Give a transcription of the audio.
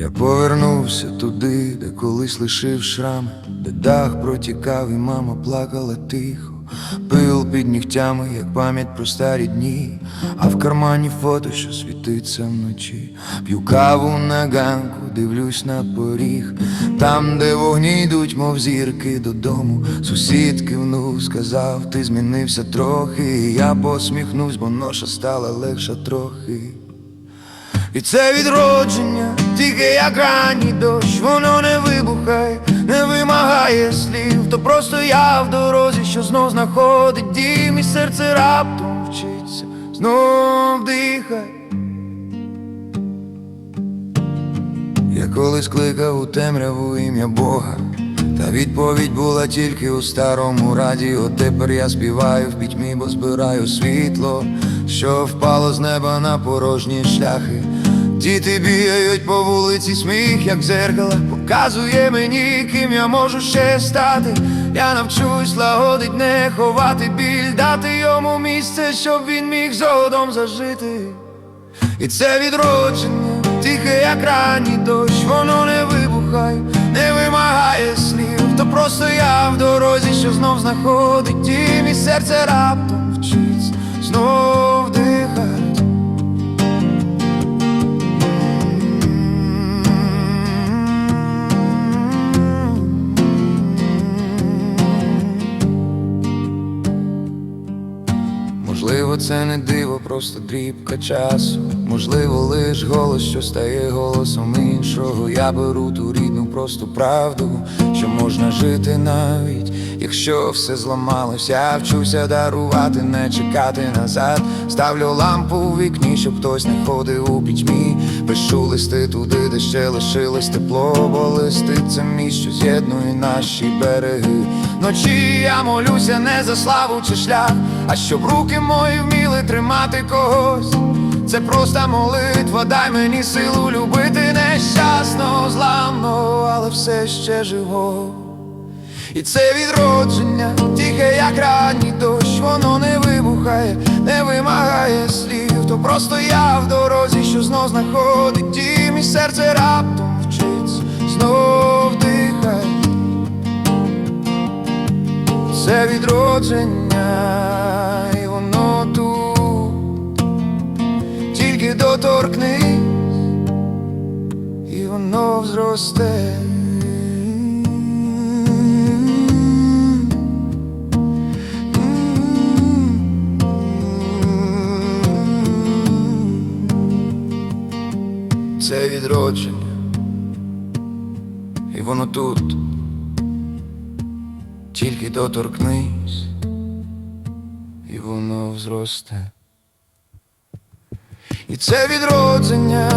Я повернувся туди, де колись лишив шрами, де дах протікав, і мама плакала тихо. Пил під нігтями, як пам'ять про старі дні, а в кармані фото, що світиться вночі. П'ю каву на ганку, дивлюсь на поріг, там, де вогні йдуть, мов зірки додому. Сусід кивнув, сказав, ти змінився трохи. І я посміхнусь, бо ноша стала легша трохи. І це відродження, тільки як ранній дощ, воно не вибухає, не вимагає слів, то просто я в дорозі, що знов знаходить дім, і серце раптом вчиться, знов дихай. Я колись кликав у темряву ім'я Бога, та відповідь була тільки у старому радіо. Тепер я співаю в пітьмі, бо збираю світло, що впало з неба на порожні шляхи. Діти бігають по вулиці, сміх, як зеркало, показує мені, ким я можу ще стати. Я навчусь лагодить, не ховати біль, дати йому місце, щоб він міг згодом зажити. І це відродження, тихе, як ранній дощ, воно не вибухає, не вимагає слів, то просто я в дорозі, що знов знаходить дім, і серце раптом вчиться, Можливо, це не диво, просто дрібка часу. Можливо, лиш голос, що стає голосом іншого. Я беру ту рідну просту правду, що можна жити навіть, якщо все зламалось. Я вчуся дарувати, не чекати назад. Ставлю лампу у вікні, щоб хтось не ходив у пітьмі. Пишу листи туди, де ще лишилось тепло, бо листи це міст, що з'єднує наші береги. Вночі я молюся не за славу чи шлях, а щоб руки мої вміли тримати когось. Це просто молитва, дай мені силу любити нещасного, зламного, але все ще живого. І це відродження, тихе, як ранній дощ, воно не вибухає, не вимагає слів, то просто я в дорозі, що знов знаходить дім, і серце раптом вчиться, знов дихає. Це відродження, і воно тут, тільки доторкнись, і воно взросте. Це відродження, і воно тут, тільки доторкнись, і воно взросте. І це відродження,